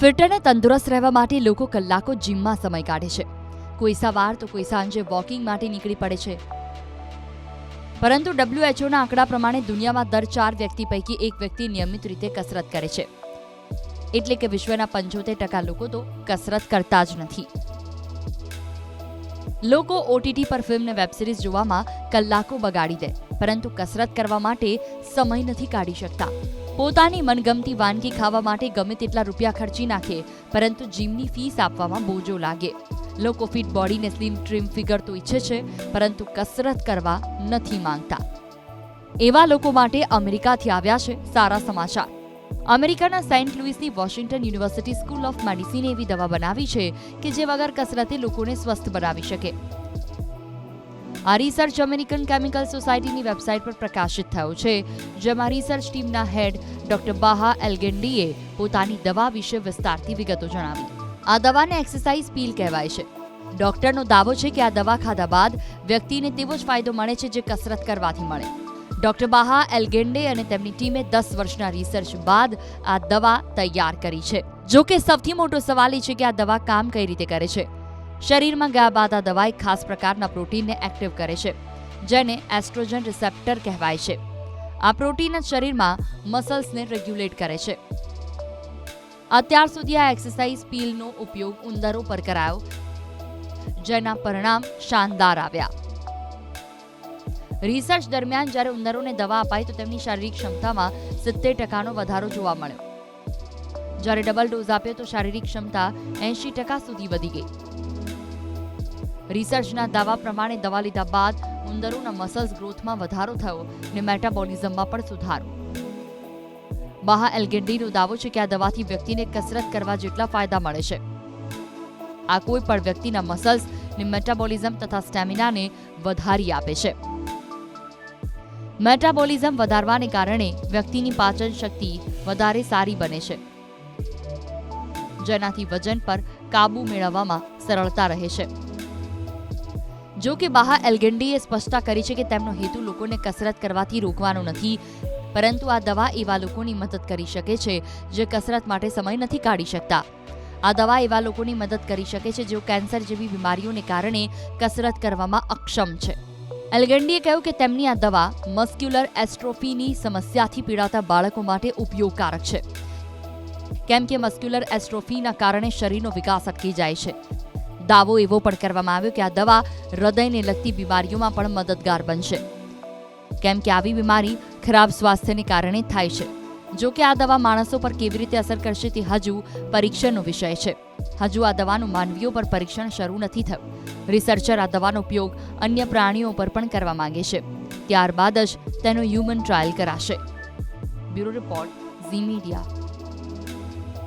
Fit અને તંદુરસ્ત રહેવા માટે લોકો કલાકો જીમમાં સમય કાઢે છે. કોઈ સવાર તો કોઈ સાંજે વોકિંગ માટે નીકળી પડે છે. પરંતુ ડબ્લ્યુએચઓના આંકડા પ્રમાણે દુનિયામાં દર ચાર વ્યક્તિ પૈકી એક વ્યક્તિ નિયમિત રીતે કસરત કરે છે. એટલે કે વિશ્વના પંચોતેર ટકા લોકો તો કસરત કરતા જ નથી. લોકો ઓટીટી પર ફિલ્મ ને વેબ સિરીઝ જોવામાં કલાકો બગાડી દે, પરંતુ કસરત કરવા માટે સમય નથી કાઢી શકતા. પોતાની મનગમતી વાનગી ખાવા માટે ગમે તેટલા રૂપિયા ખર્ચી નાખે, પરંતુ જીમની ફીસ આપવામાં બોજો લાગે. લોકો ફિટ બોડીને સ્લિમ ટ્રીમ ફિગર તો ઈચ્છે છે, પરંતુ કસરત કરવા નથી માંગતા. એવા લોકો માટે અમેરિકાથી આવ્યા છે સારા સમાચાર. અમેરિકાના સેન્ટ લુઇસની વોશિંગ્ટન યુનિવર્સિટી સ્કૂલ ઓફ મેડિસિને એવી દવા બનાવી છે કે જે વગર કસરતે લોકોને સ્વસ્થ બનાવી શકે. આ રિસર્ચ અમેરિકન કેમિકલ સોસાયટીની વેબસાઇટ પર પ્રકાશિત થયો છે, જેમાં રિસર્ચ ટીમના હેડ ડોક્ટર બાહા એલગેન્ડીએ પોતાની દવા વિશે વિસ્તારથી વિગતો જણાવી. આ દવાને એક્સરસાઇઝ પીલ કહેવાય છે. ડોક્ટરનો દાવો છે કે આ દવા ખાધા બાદ વ્યક્તિને તેવો જ ફાયદો મળે છે જે કસરત કરવાથી મળે. ડોક્ટર બાહા એલગેન્ડે અને તેમની ટીમે દસ વર્ષના રિસર્ચ બાદ આ દવા તૈયાર કરી છે. જો કે સૌથી મોટો સવાલ એ છે કે આ દવા કામ કઈ રીતે કરે છે? શરીરમાં ગયા બાદ આ દવાઈ ખાસ પ્રકારના પ્રોટીનને એક્ટિવ કરે છે, જેને એસ્ટ્રોજન રિસેપ્ટર કહેવાય છે. આ પ્રોટીન જ શરીરમાં મસલ્સને રેગ્યુલેટ કરે છે. અત્યાર સુધી આ એક્સરસાઇઝ પીલનો ઉપયોગ ઉંદરો પર કરાયો, જેના પરિણામ શાનદાર આવ્યા. રિસર્ચ દરમિયાન જ્યારે ઉંદરોને દવા અપાઈ તો તેમની શારીરિક ક્ષમતામાં સિત્તેર ટકાનો વધારો જોવા મળ્યો. જ્યારે ડબલ ડોઝ આપ્યો તો શારીરિક ક્ષમતા એંશી ટકા સુધી વધી ગઈ. રિસર્ચના દાવા પ્રમાણે દવા લીધા બાદ ઉંદરોના મસલ્સ ગ્રોથમાં વધારો થયો અને મેટાબોલિઝમમાં પણ સુધારો. બાહા એલગેન્ડીનો દાવો છે કે આ દવાથી વ્યક્તિને કસરત કરવા જેટલા ફાયદા મળે છે. આ કોઈ પણ વ્યક્તિના મસલ્સ ને મેટાબોલિઝમ તથા સ્ટેમિનાને વધારી આપે છે. મેટાબોલિઝમ વધારવાને કારણે વ્યક્તિની પાચન શક્તિ વધારે સારી બને છે. જેનાથી વજન પર કાબુ મેળવવામાં સરળતા રહે છે. જો કે બાહા એલ્ગેન્ડીએ સ્પષ્ટતા કરી છે કે તેમનો હેતુ લોકોને કસરત કરવાથી રોકવાનો નથી, પરંતુ આ દવા એવા લોકોની મદદ કરી શકે છે જે કસરત માટે સમય નથી કાઢી શકતા. આ દવા એવા લોકોની મદદ કરી શકે છે જેઓ કેન્સર જેવી બીમારીઓને કારણે કસરત કરવામાં અક્ષમ છે. એલગેન્ડીએ કહ્યું કે તેમની આ દવા મસ્ક્યુલર એસ્ટ્રોફીની સમસ્યાથી પીડાતા બાળકો માટે ઉપયોગકારક છે, કેમ કે મસ્ક્યુલર એસ્ટ્રોફીના કારણે શરીરનો વિકાસ અટકી જાય છે. દાવો એવો પણ કરવામાં આવ્યો કે આ દવા હૃદયને લગતી બીમારીઓમાં પણ મદદગાર બનશે. કેમ કે આવી બીમારી ખરાબ સ્વાસ્થ્યને કારણે થાય છે. જો કે આ દવા માણસો પર કેવી રીતે અસર કરશે તે હજુ પરીક્ષણનો વિષય છે. હજુ આ દવાનું માનવીઓ પર પરીક્ષણ શરૂ નથી થયું. રિસર્ચર આ દવાનો ઉપયોગ અન્ય પ્રાણીઓ પર પણ કરવા માંગે છે. ત્યારબાદ જ તેનો હ્યુમન ટ્રાયલ કરાશે. Bureau report Zee media.